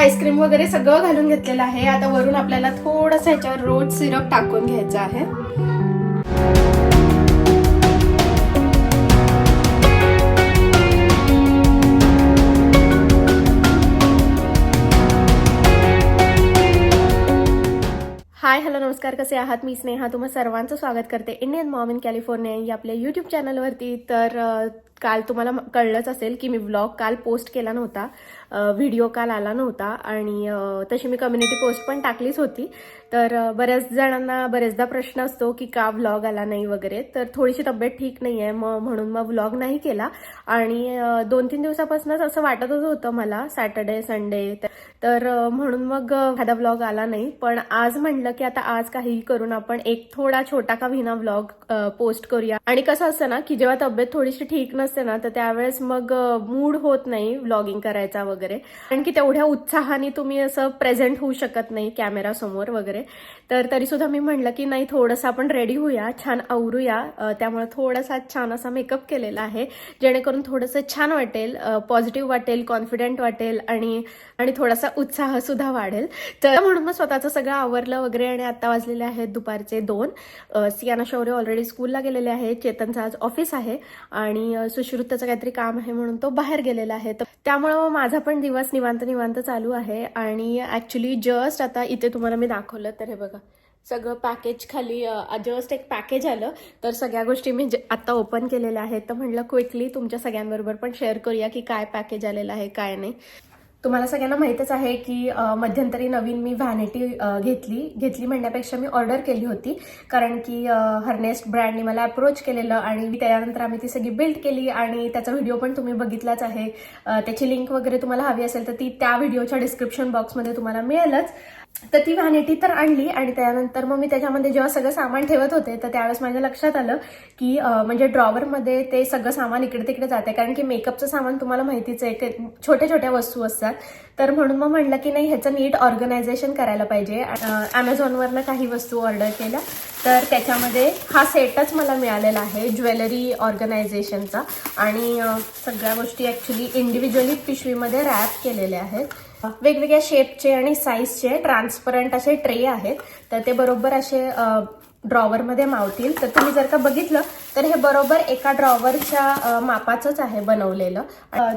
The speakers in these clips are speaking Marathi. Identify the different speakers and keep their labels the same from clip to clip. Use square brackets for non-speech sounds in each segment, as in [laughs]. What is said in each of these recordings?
Speaker 1: आईस्क्रीम वगैरे सगळं घालून घेतलेलं आहे. आता वरून आपल्याला थोडंसं ह्याच्यावर रोज सिरप टाकून घ्यायचं आहे. हाय हॅलो नमस्कार. कसे आहात? मी स्नेहा. तुम्हा सर्वांचं स्वागत करते. इंडियन मॉम इन कॅलिफोर्निया या आपल्या यूट्यूब चॅनलवरती तर काल तुम्हाला कळलंच असेल की मी व्लॉग काल पोस्ट केला नव्हता. व्हिडिओ काल आला नव्हता आणि तशी मी कम्युनिटी पोस्ट पण टाकलीच होती. तर बऱ्याच जणांना बरेचदा प्रश्न असतो की का व्लॉग आला नाही वगैरे. तर थोडीशी तब्येत ठीक नाही आहे मग म्हणून मग व्लॉग नाही केला. आणि दोन तीन दिवसापासूनच असं वाटतच होतं मला सॅटर्डे संडे तर म्हणून मग एखादा व्लॉग आला नाही. पण आज म्हणलं की आता आज काही करून आपण एक थोडा छोटा का विना व्लॉग पोस्ट करूया. आणि कसं असतं ना की जेव्हा तब्येत थोडीशी ठीक नसते ना तर त्यावेळेस मग मूड होत नाही व्लॉगिंग करायचा वगैरे. कारण की तेवढ्या उत्साहाने तुम्ही असं प्रेझेंट होऊ शकत नाही कॅमेरा समोर वगैरे. तर तरी सुद्धा मी म्हणलं की नाही थोडंसं आपण रेडी होऊया छान आवरूया. त्यामुळे थोडासा छान असा मेकअप केलेला आहे. जेणेकरून थोडंसं छान वाटेल पॉझिटिव्ह वाटेल कॉन्फिडेंट वाटेल आणि आणि थोडासा उत्साह सुद्धा वाढेल. तर म्हणून मग स्वतःचं सगळं आवरलं वगैरे आणि आता वाजलेले आहेत दुपारचे दोन. सियाना शौर्य ऑलरेडी स्कूलला गेलेले आहे चेतनचं आज ऑफिस आहे. आणि सुश्रुतचं काहीतरी काम आहे म्हणून तो बाहेर गेलेला आहे. तर त्यामुळं माझा पण दिवस निवांत निवांत चालू आहे आणि ऍक्च्युली जस्ट आता इथे तुम्हाला मी दाखवलं तर हे बघा. सगळं पॅकेज खाली जस्ट एक पॅकेज आलं. तर सगळ्या गोष्टी मी आता ओपन केलेल्या आहेत. तर म्हणलं क्विकली तुमच्या सगळ्यांबरोबर पण शेअर करूया की काय पॅकेज आलेलं आहे काय नाही. तुम्हाला सगळ्यांना माहीतच आहे की मध्यंतरी नवीन मी व्हॅनिटी घेतली. घेतली म्हणण्यापेक्षा मी ऑर्डर केली होती. कारण की हर्नेस्ट ब्रँडने मला अप्रोच केलेलं आणि त्यानंतर आम्ही ती सगळी बिल्ड केली आणि त्याचा व्हिडिओ पण तुम्ही बघितलाच आहे. त्याची लिंक वगैरे तुम्हाला हवी असेल तर ती त्या व्हिडिओच्या डिस्क्रिप्शन बॉक्समध्ये तुम्हाला मिळेलच. तर ती व्हॅनिटी तर आणली आणि त्यानंतर मग मी त्याच्यामध्ये जेव्हा सगळं सामान ठेवत होते तर त्यावेळेस माझ्या लक्षात आलं की म्हणजे ड्रॉवरमध्ये ते सगळं सामान इकडे तिकडे जाते. कारण की मेकअपचं सामान तुम्हाला माहितीच आहे की छोट्या छोट्या वस्तू असतात. तर म्हणून मग म्हटलं की नाही ह्याचं नीट ऑर्गनायझेशन करायला पाहिजे. ॲमेझॉनवरनं काही वस्तू ऑर्डर केल्या. तर त्याच्यामध्ये हा सेटच मला मिळालेला आहे ज्वेलरी ऑर्गनायझेशनचा. आणि सगळ्या गोष्टी ॲक्च्युली इंडिव्हिज्युअली पिशवीमध्ये रॅप केलेल्या आहेत. वेगवेगळ्या शेपचे आणि साईजचे ट्रान्सपरंट असे ट्रे आहेत. तर ते बरोबर असे ड्रॉवरमध्ये मावतील. तर तुम्ही जर का बघितलं तर हे बरोबर एका ड्रॉवरच्या मापाचंच आहे बनवलेलं.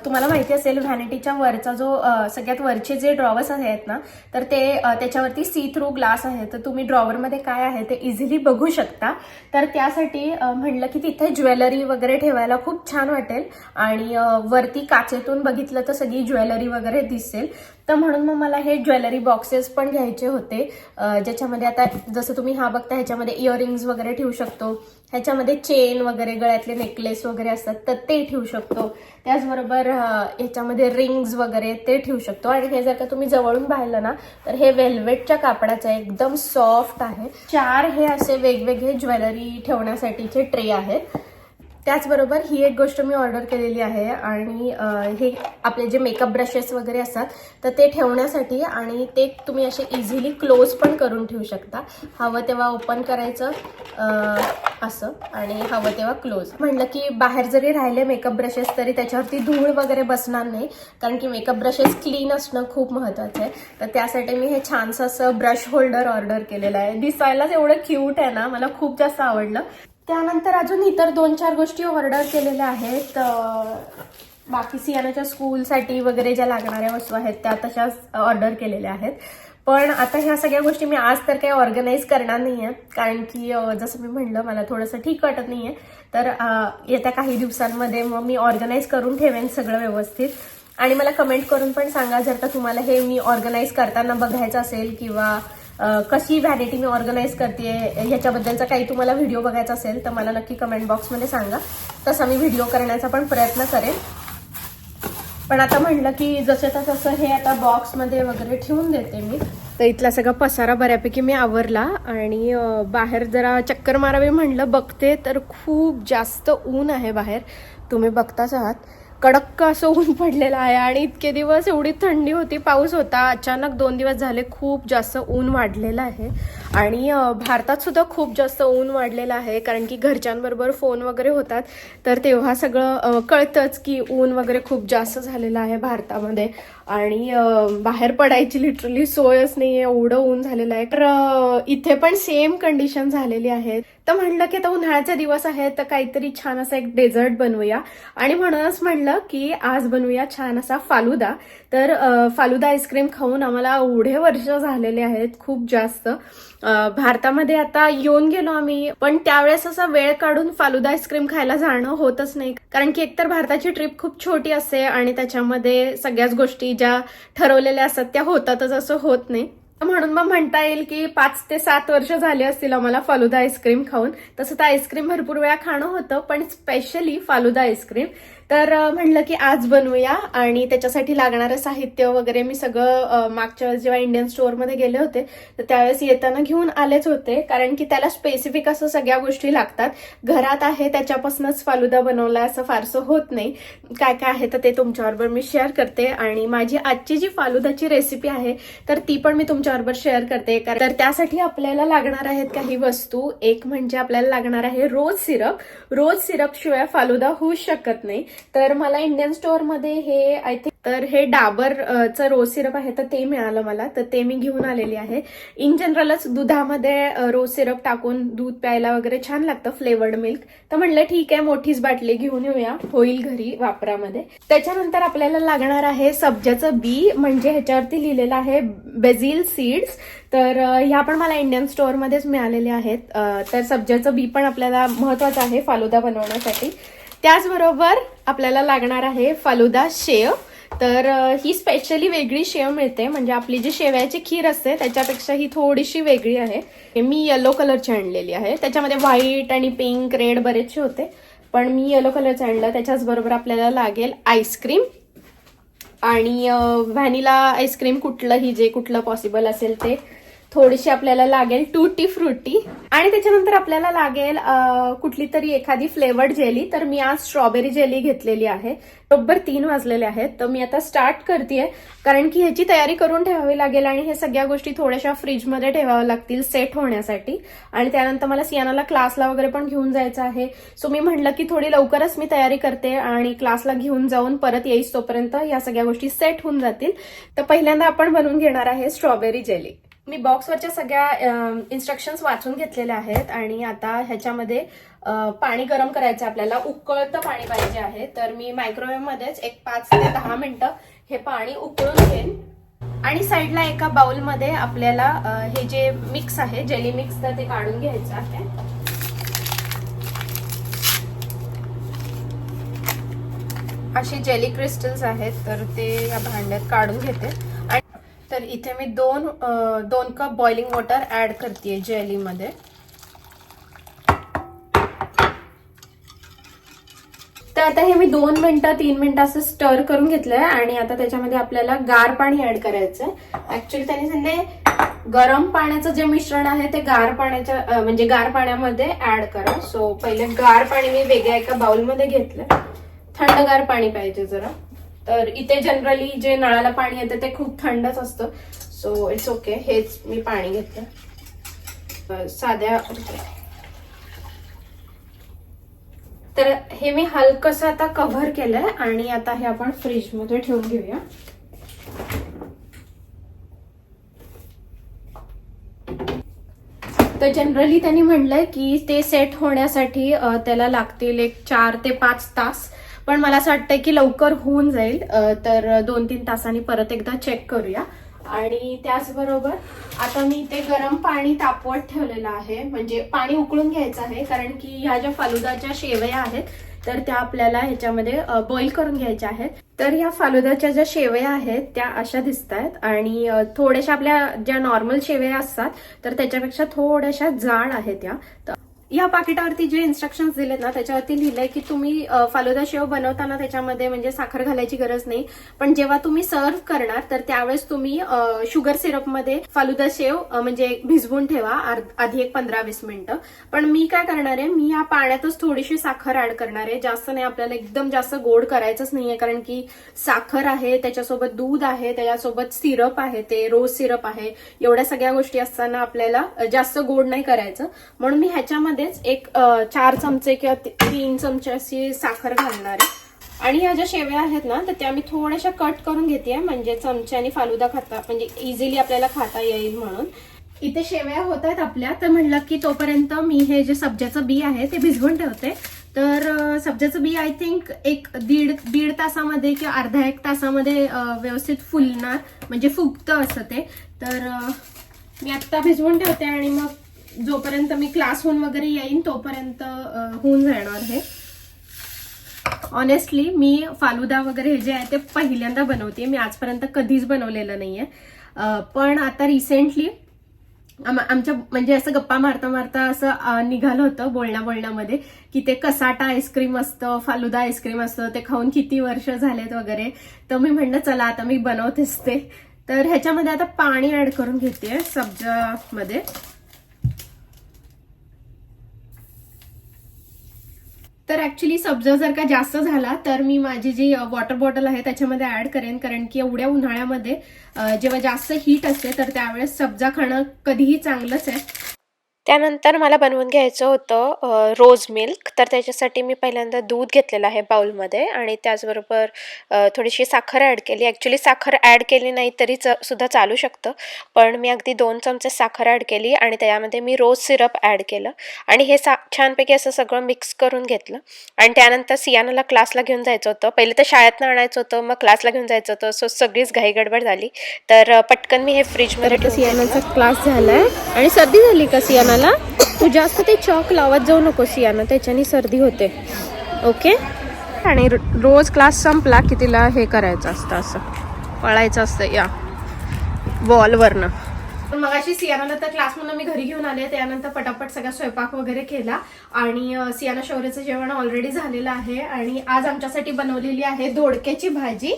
Speaker 1: तुम्हाला माहिती असेल व्हॅनिटीच्या वरचा जो सगळ्यात वरचे जे ड्रॉवर्स आहेत ना तर ते त्याच्यावरती सी थ्रू ग्लास आहे. तर तुम्ही ड्रॉवरमध्ये काय आहे ते इझिली बघू शकता. तर त्यासाठी म्हणलं की तिथे ज्वेलरी वगैरे ठेवायला खूप छान वाटेल. आणि वरती काचेतून बघितलं तर सगळी ज्वेलरी वगैरे दिसेल. तर म्हणून मग मला हे ज्वेलरी बॉक्सेस पण घ्यायचे होते. ज्याच्यामध्ये आता जसं तुम्ही हा बघता ह्याच्यामध्ये इयरिंग्स वगैरे ठेवू शकतो. ह्याच्यामध्ये चेन वगैरे गळ्यातले नेकलेस वगैरे असतात तर ते ठेवू शकतो. त्याचबरोबर ह्याच्यामध्ये रिंग्स वगैरे ते ठेवू शकतो. आणि हे जर का तुम्ही जवळून पाहिलं ना तर हे वेल्वेटच्या कापडाचं आहे एकदम सॉफ्ट आहे. चार हे असे वेगवेगळे ज्वेलरी ठेवण्यासाठीचे ट्रे आहेत. त्याचबरोबर ही एक गोष्ट मी ऑर्डर केलेली आहे आणि हे आपले जे मेकअप ब्रशेस वगैरे असतात तर ते ठेवण्यासाठी आणि ते तुम्ही असे इझिली क्लोज पण करून ठेवू शकता. हवं तेव्हा ओपन करायचं असं आणि हवं तेव्हा क्लोज म्हणलं की बाहेर जरी राहिले मेकअप ब्रशेस तरी त्याच्यावरती धूळ वगैरे बसणार नाही कारण की मेकअप ब्रशेस क्लीन असणं खूप महत्त्वाचं आहे. तर त्यासाठी मी हे छानसं असं ब्रश होल्डर ऑर्डर केलेलं आहे. दिसायलाच एवढं क्यूट आहे ना मला खूप जास्त आवडलं. त्यानंतर अजून इतर दोन चार गोष्टी ऑर्डर केलेल्या आहेत. बाकी सियानाच्या स्कूलसाठी वगैरे ज्या लागणाऱ्या वस्तू आहेत त्या तशाच ऑर्डर केलेल्या आहेत. पण आता ह्या सगळ्या गोष्टी मी आज तर काही ऑर्गनाईज करणार नाही आहे कारण की जसं मी म्हणलं मला थोडंसं ठीक वाटत नाही आहे तर येत्या काही दिवसांमध्ये मग मी ऑर्गनाईज करून ठेवेन सगळं व्यवस्थित. आणि मला कमेंट करून पण सांगा जर का तुम्हाला हे मी ऑर्गनाईज करताना बघायचं असेल किंवा कशी व्हॅनिटी मी ऑर्गनाईज करते ह्याच्याबद्दलचा काही तुम्हाला व्हिडिओ बघायचा असेल तर मला नक्की कमेंट बॉक्समध्ये सांगा. तसा मी व्हिडिओ करण्याचा पण प्रयत्न करेन. पण आता म्हणलं की जसं तसं हे आता बॉक्समध्ये वगैरे ठेवून देते मी. तर इथला सगळा पसारा बऱ्यापैकी मी आवरला आणि बाहेर जरा चक्कर मारावी म्हणलं बघते तर खूप जास्त ऊन आहे बाहेर. तुम्ही बघताच आहात. कडक असं ऊन पडलेलं आहे आणि इतके दिवस एवढी थंडी होती पाऊस होता. अचानक दोन दिवस झाले खूप जास्त ऊन वाढलेलं आहे. आणि भारतात सुद्धा खूप जास्त ऊन वाढलेलं आहे कारण की घरच्यांबरोबर फोन वगैरे होतात. तर तेव्हा सगळं कळतंच की ऊन वगैरे खूप जास्त झालेलं आहे भारतामध्ये. आणि बाहेर पडायची लिटरली सोयच नाही आहे एवढं ऊन झालेलं आहे. तर इथे पण सेम कंडिशन झालेली आहे तर म्हणलं की आता उन्हाळ्याचे दिवस आहेत तर काहीतरी छान असा एक डेझर्ट बनवूया. आणि म्हणूनच म्हणलं की आज बनवूया छान असा फालुदा. तर फालुदा आईस्क्रीम खाऊन आम्हाला एवढे वर्ष झालेले आहेत खूप जास्त. भारतामध्ये आता येऊन गेलो आम्ही पण त्यावेळेस असा वेळ काढून फालुदा आईस्क्रीम खायला जाणं होतच नाही. कारण की एकतर भारताची ट्रिप खूप छोटी असते आणि त्याच्यामध्ये सगळ्याच गोष्टी ज्या ठरवलेल्या असतात त्या होतातच असं होत नाही. म्हणून मग म्हणता येईल की पाच ते सात वर्ष झाली असतील आम्हाला फालुदा आईस्क्रीम खाऊन. तसं तर आईस्क्रीम भरपूर वेळा खाणं होतं पण स्पेशली फालुदा आईस्क्रीम तर म्हणलं की आज बनवूया आणि त्याच्यासाठी लागणारं साहित्य वगैरे मी सगळं मागच्या वेळेस जेव्हा इंडियन स्टोअरमध्ये गेले होते तर त्यावेळेस येताना घेऊन आलेच होते. कारण की त्याला स्पेसिफिक असं सगळ्या गोष्टी लागतात. घरात आहे त्याच्यापासूनच फालुदा बनवला असं फारसं होत नाही. काय काय आहे तर ते तुमच्याबरोबर मी शेअर करते. आणि माझी आजची जी फालुदाची रेसिपी आहे तर ती पण मी तुमच्याबरोबर शेअर करते. कारण तर त्यासाठी आपल्याला लागणार आहेत काही वस्तू. एक म्हणजे आपल्याला लागणार आहे रोज सिरप. रोज सिरपशिवाय फालुदा होऊच शकत नाही. तर मला इंडियन स्टोअरमध्ये हे आय थिंक तर हे डाबर चं रोज सिरप आहे तर ते मिळालं मला. तर ते मी घेऊन आलेली आहे. इन जनरलच दुधामध्ये रोज सिरप टाकून दूध प्यायला वगैरे छान लागतं फ्लेवर्ड मिल्क तर म्हणलं ठीक आहे मोठीच बाटली घेऊन येऊया. होईल घरी वापरामध्ये. त्याच्यानंतर आपल्याला लागणार आहे सब्जाचं बी म्हणजे ह्याच्यावरती लिहिलेलं आहे बेझिल सीड्स तर ह्या पण मला इंडियन स्टोअरमध्येच मिळालेले आहेत. तर सब्जाचं बी पण आपल्याला महत्वाचं आहे फालुदा बनवण्यासाठी. त्याचबरोबर आपल्याला लागणार आहे फालुदा शेव. तर ही स्पेशली वेगळी शेव मिळते. म्हणजे आपली जी शेवयाची खीर असते त्याच्यापेक्षा ही थोडीशी वेगळी आहे. हे मी येलो कलरची आणलेली आहे. त्याच्यामध्ये व्हाईट आणि पिंक रेड बरेचसे होते. पण मी येलो कलरचं आणलं. त्याच्याचबरोबर आपल्याला लागेल आईस्क्रीम आणि व्हॅनिला आईस्क्रीम कुठलंही जे कुठलं पॉसिबल असेल ते. थोडीशी आपल्याला लागेल टूटी फ्रुटी आणि त्याच्यानंतर आपल्याला लागेल कुठली तरी एखादी फ्लेवर्ड जेली तर मी आज स्ट्रॉबेरी जेली घेतलेली आहे. बरोबर तीन वाजलेले आहेत. तर मी आता स्टार्ट करतेय. कारण की ह्याची तयारी करून ठेवावी लागेल आणि हे सगळ्या गोष्टी थोड्याशा फ्रीजमध्ये ठेवाव्या लागतील सेट होण्यासाठी. आणि त्यानंतर मला सियानाला क्लासला वगैरे पण घेऊन जायचं आहे. सो मी म्हटलं की थोडी लवकरच मी तयारी करते आणि क्लासला घेऊन जाऊन परत येईस तोपर्यंत या सगळ्या गोष्टी सेट होऊन जातील. तर पहिल्यांदा आपण बनवून घेणार आहे स्ट्रॉबेरी जेली मी बॉक्सवरच्या सगळ्या इन्स्ट्रक्शन्स वाचून घेतलेल्या आहेत आणि आता ह्याच्यामध्ये पाणी गरम करायचं आपल्याला. उकळतं पाणी पाहिजे आहे. तर मी मायक्रोवेव्हमध्येच एक पाच ते दहा मिनटं हे पाणी उकळून घेईन. आणि साईडला एका बाउलमध्ये आपल्याला हे जे मिक्स आहे जेली मिक्स तर ते काढून घ्यायचं आहे. अशी जेली क्रिस्टल्स आहेत तर ते या भांड्यात काढून घेते. तर इथे मी दोन दोन कप बॉइलिंग वॉटर ऍड करते जेलीमध्ये तर आता हे मी दोन मिनटं तीन मिनटं असं स्टर करून घेतलंय आणि आता त्याच्यामध्ये आपल्याला गार पाणी ऍड करायचंय. ऍक्च्युली त्यांनी सांगितले गरम पाण्याचं जे मिश्रण आहे ते गार पाण्याच्या म्हणजे गार पाण्यामध्ये ऍड करा. सो पहिले गार पाणी मी वेगळ्या एका बाउलमध्ये घेतलंय. थंडगार पाणी पाहिजे जरा. तर इथे जनरली जे नळाला पाणी येतं ते खूप थंडच असतं. सो इट्स ओके हेच मी पाणी घेतलं. साध्या तर हे मी हलकस आता कव्हर केलंय आणि आता हे आपण फ्रीजमध्ये ठेवून घेऊया. तर जनरली त्यांनी म्हणलंय की ते सेट होण्यासाठी त्याला लागतील एक चार ते पाच तास. पण मला असं वाटतंय की लवकर होऊन जाईल. तर दोन तीन तासांनी परत एकदा चेक करूया. आणि त्याचबरोबर आता मी ते गरम पाणी तापवत ठेवलेलं आहे. म्हणजे पाणी उकळून घ्यायचं आहे कारण की ह्या ज्या फालुदाच्या शेवया आहेत तर त्या आपल्याला ह्याच्यामध्ये बॉईल करून घ्यायच्या आहेत. तर ह्या फालुदाच्या ज्या शेवया आहेत त्या अशा दिसत आहेत आणि थोड्याशा आपल्या ज्या नॉर्मल शेवया असतात तर त्याच्यापेक्षा थोड्याशा जाड आहेत त्या. या पाकिटावरती जे इन्स्ट्रक्शन्स दिलेत ना त्याच्यावरती लिहिलंय की तुम्ही फालोदा फालुदा शेव बनवताना त्याच्यामध्ये म्हणजे साखर घालायची गरज नाही. पण जेव्हा तुम्ही सर्व्ह करणार तर त्यावेळेस तुम्ही शुगर सिरपमध्ये फालुदा शेव म्हणजे भिजवून ठेवा आधी एक पंधरा वीस मिनिटं. पण मी काय करणार आहे मी या पाण्यातच थोडीशी साखर ऍड करणार आहे. जास्त नाही आपल्याला एकदम जास्त गोड करायचंच नाहीये कारण की साखर आहे त्याच्यासोबत दूध आहे त्याच्यासोबत सिरप आहे ते रोज सिरप आहे. एवढ्या सगळ्या गोष्टी असताना आपल्याला जास्त गोड नाही करायचं. म्हणून मी ह्याच्यामध्ये ह्याच्यामध्येच एक चार चमचे किंवा तीन चमचे अशी साखर घालणार आहे. आणि ह्या ज्या शेवया आहेत ना तर त्या मी थोड्याशा कट करून घेते म्हणजे चमच्याने फालुदा खाता म्हणजे इझिली आपल्याला खाता येईल म्हणून. इथे शेवया होत आहेत आपल्या. तर म्हणलं की तोपर्यंत मी हे जे सब्जाचं बी आहे ते भिजवून ठेवते. तर सब्ज्याचं सब्जाचं बी आय थिंक एक दीड दीड तासामध्ये किंवा अर्धा एक तासामध्ये व्यवस्थित फुलणार. म्हणजे फुगतं असं ते. तर मी आत्ता भिजवून ठेवते आणि मग जोपर्यंत मी क्लासहून वगैरे येईन तोपर्यंत होऊन जाणार हे. ऑनेस्टली मी फालुदा वगैरे हे जे आहे ते पहिल्यांदा बनवते मी आजपर्यंत कधीच बनवलेलं नाही आहे पण आता रिसेंटली आमच्या म्हणजे असं गप्पा मारता मारता असं निघालं होतं बोलण्या बोलण्यामध्ये की ते कसाटा आईस्क्रीम असतं फालुदा आईस्क्रीम असतं ते खाऊन किती वर्ष झालेत वगैरे. तर मी म्हणलं चला आता मी बनवतेच ते. तर ह्याच्यामध्ये आता पाणी ऍड करून घेते सब्जामध्ये. तर ऍक्च्युली सब्जा जर का जास्त झाला तर मी माझी जी वॉटर बॉटल आहे त्याच्यामध्ये ऍड करेन. कारण की एवढ्या उन्हाळ्यामध्ये जेव्हा जास्त हीट असते तर त्यावेळेस सब्जा खाणं कधीही चांगलंच आहे. त्यानंतर मला बनवून घ्यायचं होतं रोज मिल्क. तर त्याच्यासाठी मी पहिल्यांदा दूध घेतलेलं आहे बाउलमध्ये आणि त्याचबरोबर थोडीशी साखर ॲड केली. ॲक्च्युली साखर ॲड केली नाही तरी च सुद्धा चालू शकतं. पण मी अगदी दोन चमचे साखर ॲड केली आणि त्यामध्ये मी रोज सिरप ॲड केलं. आणि हे सा छानपैकी असं सगळं मिक्स करून घेतलं. आणि त्यानंतर सियानाला क्लासला घेऊन जायचं होतं. पहिले तर शाळेतनं आणायचं होतं मग क्लासला घेऊन जायचं होतं. सो सगळीच घाई गडबड झाली. तर पटकन मी हे फ्रीजमध्ये
Speaker 2: सियानाचा क्लास झालाय. आणि सर्दी झाली का सियानाला तू जास्त ते चॉक लावत जाऊ नको शियाना त्याच्याने सर्दी होते. ओके? आणि रोज क्लास संपला की तिला हे करायचं असतं असं. पळायचं असतं या. वॉलवरनं
Speaker 1: पण मग अशी सियानानंतर क्लासमधून मी घरी घेऊन आले त्यानंतर पटापट सगळा स्वयंपाक वगैरे केला. आणि सियाना शौर्याचं जेवण ऑलरेडी झालेलं आहे. आणि आज आमच्यासाठी बनवलेली आहे धोडक्याची भाजी.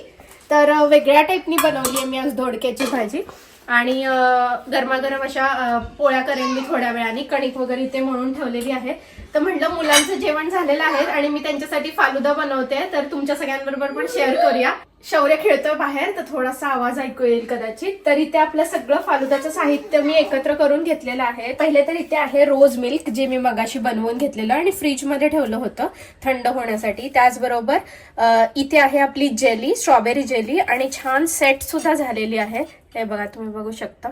Speaker 1: तर वेगळ्या टाईपनी बनवली आहे मी आज धोडक्याची भाजी. आणि गरमागरम अशा पोळ्या करेन मी थोड्या वेळाने. कणिक वगैरे इथे म्हणून ठेवलेली आहे तर म्हटलं मुलांचं जेवण झालेलं आहे आणि मी त्यांच्यासाठी फालुदा बनवते. तर तुमच्या सगळ्यांबरोबर पण शेअर करूया. शौर्य खेळतोय बाहेर तर थोडासा आवाज ऐकू येईल कदाचित. तर इथे आपलं सगळं फालुदाचं साहित्य मी एकत्र करून घेतलेलं आहे. पहिले तर इथे आहे रोज मिल्क जे मी मगाशी बनवून घेतलेलं आणि फ्रीजमध्ये ठेवलं होतं थंड होण्यासाठी. त्याचबरोबर इथे आहे आपली जेली स्ट्रॉबेरी जेली आणि छान सेट सुद्धा झालेली आहे. हे बघा तुम्ही बघू शकता.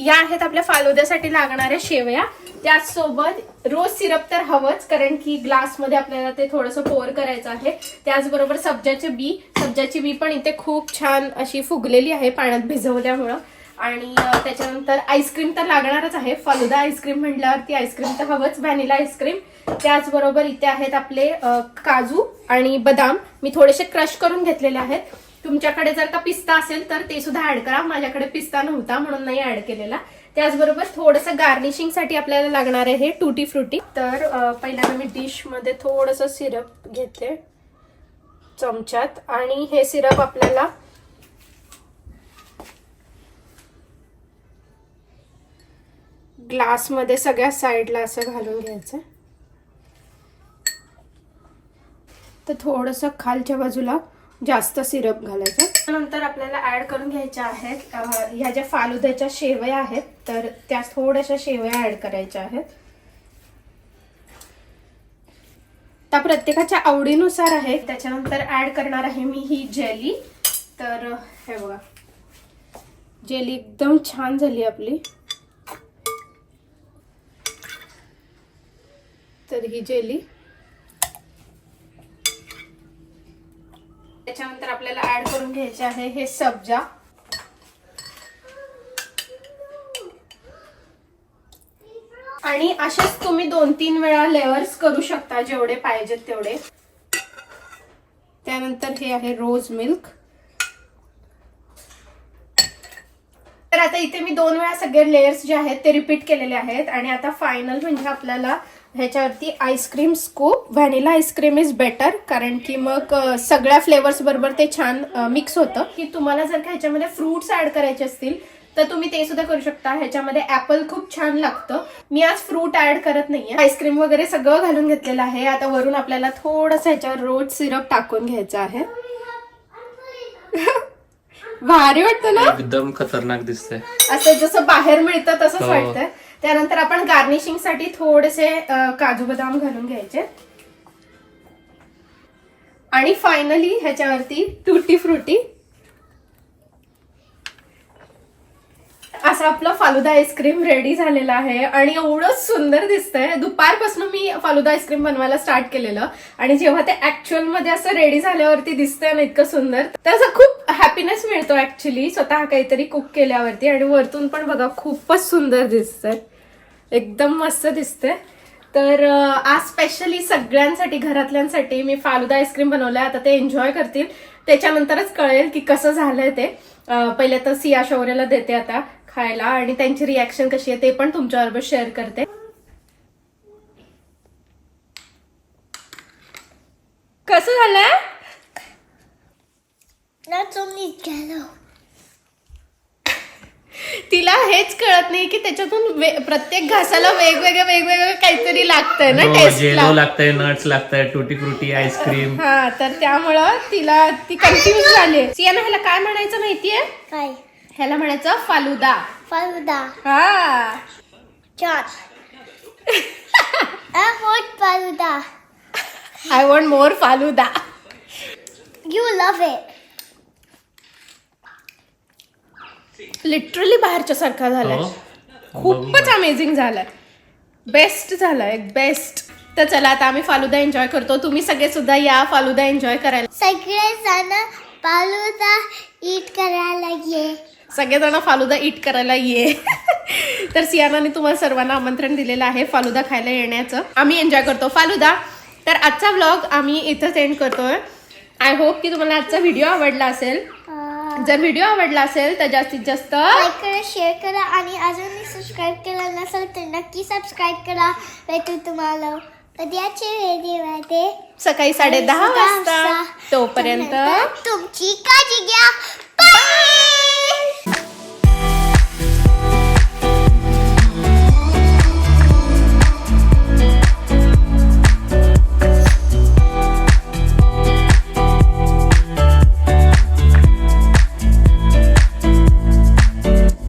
Speaker 1: या आहेत आपल्या फालुद्यासाठी लागणाऱ्या शेवया. त्याचसोबत रोज सिरप तर हवंच कारण की ग्लासमध्ये आपल्याला ते थोडंसं पोर करायचं आहे. त्याचबरोबर सब्जाचे बी सब्जाची बी पण इथे खूप छान अशी फुगलेली आहे पाण्यात भिजवल्यामुळं. आणि त्याच्यानंतर आईस्क्रीम तर लागणारच आहे. फालुदा आईस्क्रीम म्हटल्यावरती आईस्क्रीम तर हवंच व्हॅनिला आईस्क्रीम. त्याचबरोबर इथे आहेत आपले काजू आणि बदाम. मी थोडेसे क्रश करून घेतलेले आहेत. तुमच्याकडे जर का पिस्ता असेल तर ते सुद्धा ऍड करा. माझ्याकडे पिस्ता नव्हता म्हणून नाही ऍड केलेला. त्याचबरोबर थोडंसं गार्निशिंगसाठी आपल्याला लागणार आहे टुटी फ्रुटी तर पहिल्यांदा मी डिशमध्ये थोडंसं सिरप घेते चमच्यात. आणि हे सिरप आपल्याला ग्लासमध्ये सगळ्या साईडला असं घालून घ्यायचं. तर थोडंसं खालच्या बाजूला जास्त सिरप घालायचं. नंतर आपल्याला ऍड करून घ्यायच्या आहेत. ह्या ज्या फालुद्याच्या शेवया आहेत तर त्या थोड्याशा शेवया ऍड करायच्या आहेत. त्या प्रत्येकाच्या आवडीनुसार आहे त्याच्यानंतर ऍड करणार आहे मी ही जेली तर हे बघा. जेली एकदम छान झाली आपली. तर ही जेली त्याच्यानंतर आपल्याला ऍड करून घ्यायचे आहे हे सब्जा. आणि असेच तुम्ही दोन तीन वेळा लेअर्स करू शकता जेवढे पाहिजेत तेवढे. त्यानंतर हे आहे रोज मिल्क तर आता इथे मी दोन वेळा सगळे लेयर्स जे आहेत ते रिपीट केलेले आहेत. आणि आता फायनल म्हणजे आपल्याला ह्याच्यावरती ice cream scoop vanilla ice cream is better कारण की मग सगळ्या फ्लेवर्स बरोबर ते छान मिक्स होतं. की तुम्हाला जर का ह्याच्यामध्ये फ्रुट्स ऍड करायचे असतील तर तुम्ही ते सुद्धा करू शकता. ह्याच्यामध्ये ऍपल खूप छान लागतं. मी आज फ्रूट ऍड करत नाहीये. आईस्क्रीम वगैरे सगळं घालून घेतलेलं आहे. आता वरून आपल्याला थोडंसं ह्याच्यावर रोज सिरप टाकून घ्यायचं आहे. [laughs] भारी वाटतं ना?
Speaker 3: एकदम खतरनाक दिसतंय.
Speaker 1: असं जसं बाहेर मिळतं तसंच
Speaker 3: हो.
Speaker 1: वाटतंय. त्यानंतर आपण गार्निशिंगसाठी थोडेसे काजू बदाम घालून घ्यायचे. आणि फायनली ह्याच्यावरती टुटी फ्रुटी असं आपलं फालुदा आईस्क्रीम रेडी झालेलं आहे. आणि एवढं सुंदर दिसतंय. दुपारपासून मी फालुदा आईस्क्रीम बनवायला स्टार्ट केलेलं. आणि जेव्हा ते ऍक्च्युअलमध्ये असं रेडी झाल्यावरती दिसतंय ना इतकं सुंदर तर असं खूप हॅपीनेस मिळतो ऍक्च्युली स्वतः काहीतरी कुक केल्यावरती. आणि वरतून पण बघा खूपच सुंदर दिसतंय. एकदम मस्त दिसते. तर आज स्पेशली सगळ्यांसाठी घरातल्यांसाठी मी फालुदा आईस्क्रीम बनवलंय. आता ते एन्जॉय करतील. त्याच्यानंतरच कळेल की कसं झालंय ते. पहिले तर सिया शौर्याला देते आता खायला आणि त्यांची रिॲक्शन कशी आहे ते पण तुमच्याबरोबर शेअर करते. कसं झालंय? तिला हेच कळत नाही की त्याच्यातून प्रत्येक घासाला वेगवेगळं वेगवेगळं काहीतरी लागतंय ना
Speaker 4: हो,
Speaker 1: टेस्ट
Speaker 4: जेलो लागतंय नट्स लागतंय टुटी फ्रुटी आईस्क्रीम
Speaker 1: हा तर त्यामुळं तिला ती कन्फ्युज झाली सियाना ह्याला काय म्हणायचं माहितीये
Speaker 3: Hi.
Speaker 1: ह्याला म्हणायचं फालुदा
Speaker 3: Faluda.
Speaker 1: हा
Speaker 3: John. I want Faluda.
Speaker 1: I want more falooda
Speaker 3: You love it.
Speaker 1: Literally बाहेरच्या सारखा झालाय.
Speaker 4: हो.
Speaker 1: खूपच अमेझिंग झालाय. बेस्ट झालाय बेस्ट तर चला आता आम्ही फालुदा एन्जॉय करतो. तुम्ही सगळे सुद्धा या फालुदा एन्जॉय करायला.
Speaker 3: सगळेजण फालुदा ईट करायला ये.
Speaker 1: सगळेजण फालुदा इट करायला ये. तर सियानाने तुम्हाला सर्वांना आमंत्रण दिलेलं आहे फालुदा खायला येण्याचं. आम्ही एन्जॉय करतो फालुदा. तर आजचा व्लॉग आम्ही इथंच एंड करतोय. आय होप की तुम्हाला आजचा व्हिडिओ आवडला असेल. जर व्हिडिओ आवडला असेल तर जास्तीत जास्त
Speaker 3: लाईक करा शेअर करा आणि अजूनही सबस्क्राईब केलं नसेल तर नक्की सबस्क्राईब करा. भेटू तुम्हाला उद्याच्या व्हिडिओमध्ये.
Speaker 1: सकाळी साडे दहा वाजता तोपर्यंत
Speaker 3: तुमची काळजी घ्या.